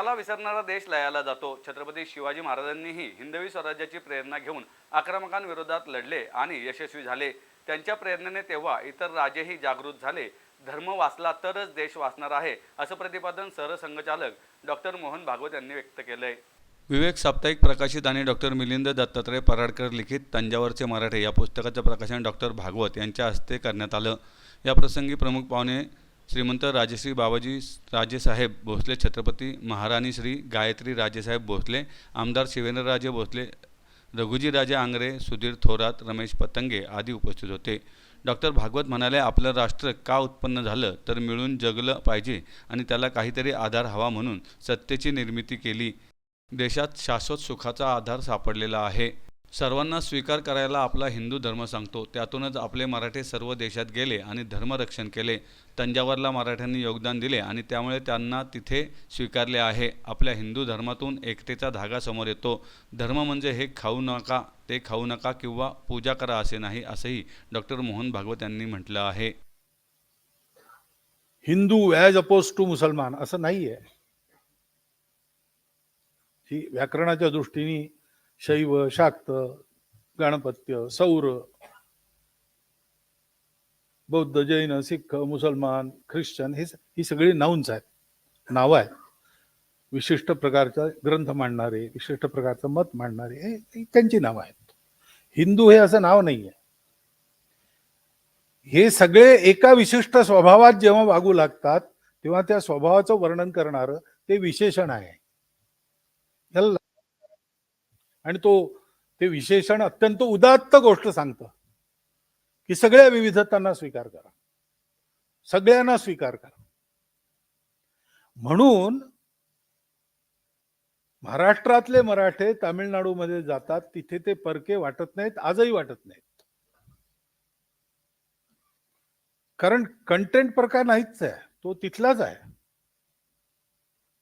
धर्माला विसरणारा देश लयाला जातो. छत्रपती शिवाजी महाराजांनीही हिंदवी स्वराज्याची प्रेरणा घेऊन आक्रमकांविरोधात लढले आणि यशस्वी झाले. त्यांच्या प्रेरणेने तेव्हा इतर राजेही जागृत झाले. धर्म वाचला तरच देश वाचणार आहे असं प्रतिपादन सरसंघचालक डॉक्टर मोहन भागवत यांनी व्यक्त केलंय. विवेक साप्ताहिक प्रकाशित आणि डॉक्टर मिलिंद दत्तात्रय पराडकर लिखित तंजावरचे मराठे या पुस्तकाचं प्रकाशन डॉक्टर भागवत यांच्या हस्ते करण्यात आलं. या प्रसंगी प्रमुख पाहुणे श्रीमंत राजश्री बाबाजी राजेसाहेब भोसले छत्रपती महाराणी श्री गायत्री राजेसाहेब भोसले आमदार शिवेंद्रराजे भोसले रघुजी राजे आंग्रे सुधीर थोरात रमेश पतंगे आदी उपस्थित होते. डॉक्टर भागवत म्हणाले आपलं राष्ट्र का उत्पन्न झालं तर मिळून जगलं पाहिजे आणि त्याला काहीतरी आधार हवा म्हणून सत्तेची निर्मिती केली. देशात शाश्वत सुखाचा आधार सापडलेला आहे. सर्वांना स्वीकार करायला आपला हिंदू धर्म सांगतो. त्यातूनच आपले मराठे सर्व देशात गेले आणि धर्मरक्षण केले. तंजावरला मराठ्यांनी योगदान दिले आणि त्यामुळे त्यांना तिथे स्वीकारले आहे. आपल्या हिंदू धर्मातून एकतेचा धागा समोर येतो. धर्म म्हणजे हे खाऊ नका ते खाऊ नका किंवा पूजा करा असे नाही असंही डॉक्टर मोहन भागवत यांनी म्हटलं आहे. हिंदू ॲज अपोज टू मुसलमान असं नाहीये. ही व्याकरणाच्या दृष्टीने शैव शाक्त गणपत्य सौर बौद्ध जैन सिख मुसलमान ख्रिश्चन हे ही सगळी नाऊन्स आहेत. नावं आहेत. विशिष्ट प्रकारचा ग्रंथ मांडणारे विशिष्ट प्रकारचं मत मांडणारे हे त्यांची नावं आहेत. हिंदू हे असं नाव नाहीये. हे सगळे एका विशिष्ट स्वभावात जेव्हा वागू लागतात तेव्हा त्या स्वभावाचं वर्णन करणारं ते विशेषण आहे. याला आणि तो ते विशेषण अत्यंत उदात्त गोष्ट सांगतं की सगळ्या विविधतांना स्वीकार करा. सगळ्यांना स्वीकार करा. म्हणून महाराष्ट्रातले मराठे तामिळनाडूमध्ये जातात तिथे ते परके वाटत नाहीत आजही वाटत नाहीत. कारण कंटेंट प्रकार नाहीच आहे. तो तिथलाच आहे.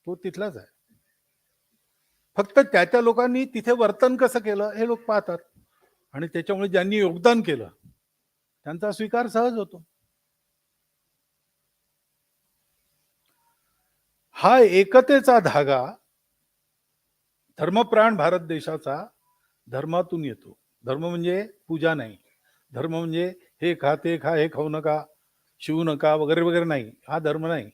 तो तिथलाच आहे. फक्त त्या त्या लोकांनी तिथे वर्तन कसं केलं हे लोक पाहतात. आणि त्याच्यामुळे ज्यांनी योगदान केलं त्यांचा स्वीकार सहज होतो. हा एकतेचा धागा धर्मप्राण भारत देशाचा धर्मातून येतो. धर्म म्हणजे पूजा नाही. धर्म म्हणजे हे खा ते खा हे खाऊ नका शिवू नका वगैरे वगैरे नाही. हा धर्म नाही.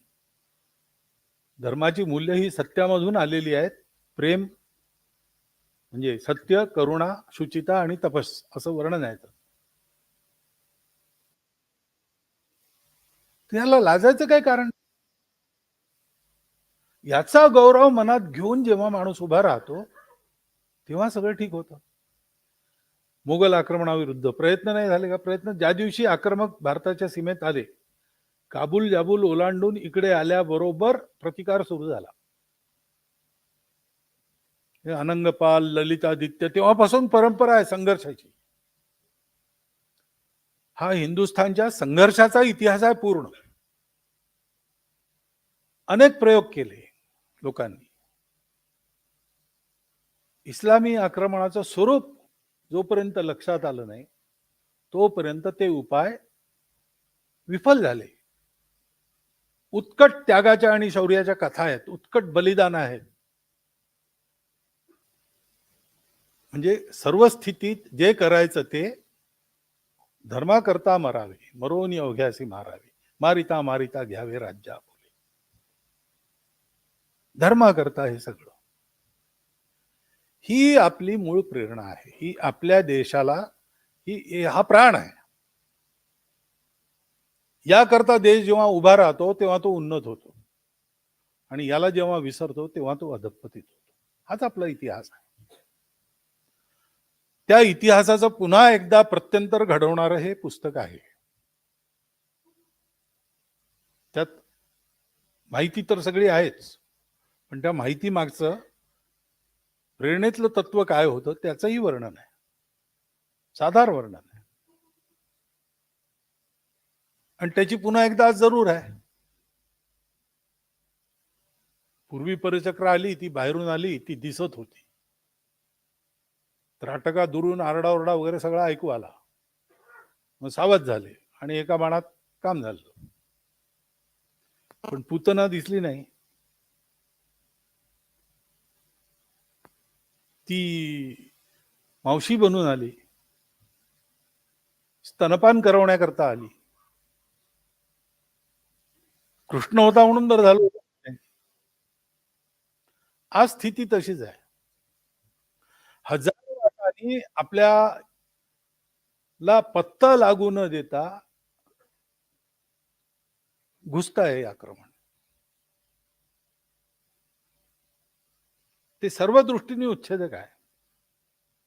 धर्माची मूल्य ही सत्यामधून आलेली आहेत. प्रेम म्हणजे सत्य करुणा शुचिता आणि तपस असं वर्णन आहे त्याचं. त्याला लाजायचं काय कारण? याचा गौरव मनात घेऊन जेव्हा माणूस उभा राहतो तेव्हा सगळं ठीक होतं. मुघल आक्रमणाविरुद्ध प्रयत्न नाही झाले का? प्रयत्न ज्या दिवशी आक्रमक भारताच्या सीमेत आले काबूल जाबूल ओलांडून इकडे आल्याबरोबर प्रतिकार सुरू झाला. हे अनंगपाल ललितादित्य तेव्हापासून परंपरा आहे संघर्षाची. हा हिंदुस्थानच्या संघर्षाचा इतिहास आहे पूर्ण. अनेक प्रयोग केले लोकांनी. इस्लामी आक्रमणाचं स्वरूप जोपर्यंत लक्षात आलं नाही तोपर्यंत ते उपाय विफल झाले. उत्कट त्यागाच्या आणि शौर्याच्या कथा आहेत उत्कट बलिदान आहेत. म्हणजे सर्व स्थितीत जे करायचं ते धर्माकरता मरावे मरोनी अवघ्यासी मारावे मारिता मारिता घ्यावे राज्या बोले धर्माकरता हे सगळं. ही आपली मूळ प्रेरणा आहे. ही आपल्या देशाला ही हा प्राण आहे. याकरता देश जेव्हा उभा राहतो तेव्हा तो उन्नत होतो. आणि याला जेव्हा विसरतो तेव्हा तो अधपतित होतो. हाच आपला इतिहास आहे. त्या इतिहासाचं पुन्हा एकदा प्रत्यंतर घडवणारं हे पुस्तक आहे. त्यात माहिती तर सगळी आहेच पण त्या माहिती मागचं प्रेरणेतलं तत्व काय होतं त्याचंही वर्णन आहे. साधार वर्णन आहे. आणि त्याची पुन्हा एकदा आज जरूर आहे. पूर्वी परिचक्र आली ती बाहेरून आली ती दिसत होती. त्राटका दुरून आरडाओरडा वगैरे सगळा ऐकू आला. मग सावध झाले आणि एका बाणात काम झालं. पण पुतना दिसली नाही. ती मावशी बनून आली. स्तनपान करवण्याकरता आली. कृष्ण होता म्हणून तर झालं आज स्थिती तशीच आहे. हजार आणि आपल्याला पत्ता लागू न देता घुसत आहे हे आक्रमण. ते सर्व दृष्टीने उच्छेदक आहे.